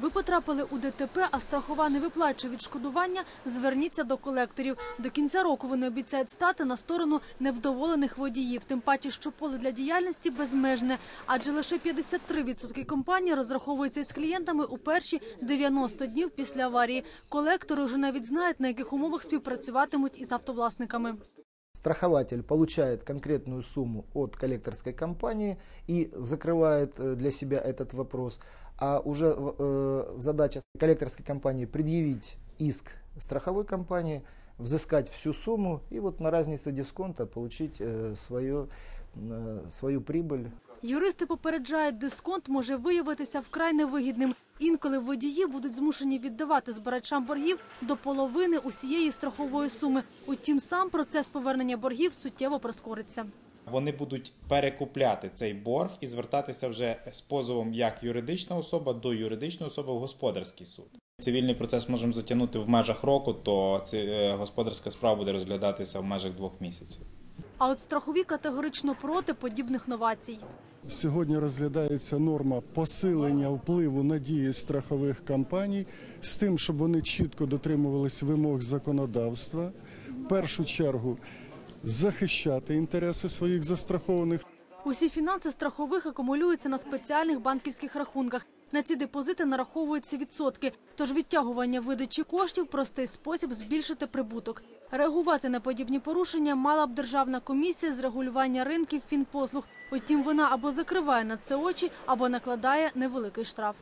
Ви потрапили у ДТП, а страхова не виплачує відшкодування. Зверніться до колекторів. До кінця року вони обіцяють стати на сторону невдоволених водіїв. Тим паче, що поле для діяльності безмежне, адже лише 53% компаній розраховуються із клієнтами у перші 90 днів після аварії. Колектори вже навіть знають на яких умовах співпрацюватимуть із автовласниками. Страхователь получает конкретную сумму от коллекторской компании и закрывает э, для себя этот вопрос. А уже э, задача коллекторской компании предъявить иск страховой компании, взыскать всю сумму и вот на разнице дисконта получить э, свое, э, свою прибыль. Юристи попереджають, дисконт може виявитися вкрай невигідним. Інколи водії будуть змушені віддавати збирачам боргів до половини усієї страхової суми. Утім, сам процес повернення боргів суттєво прискориться. Вони будуть перекупляти цей борг і звертатися вже з позовом як юридична особа до юридичної особи в господарський суд. Цивільний процес можемо затягнути в межах року, то це, е, господарська справа буде розглядатися в межах двох місяців. А от страхові категорично проти подібних новацій. Сьогодні розглядається норма посилення впливу на дії страхових компаній з тим, щоб вони чітко дотримувались вимог законодавства. В першу чергу захищати інтереси своїх застрахованих. Усі фінанси страхових акумулюються на спеціальних банківських рахунках. На ці депозити нараховуються відсотки. Тож відтягування видачі коштів простий спосіб збільшити прибуток. Реагувати на подібні порушення мала б державна комісія з регулювання ринків фінпослуг. Утім, вона або закриває на це очі, або накладає невеликий штраф.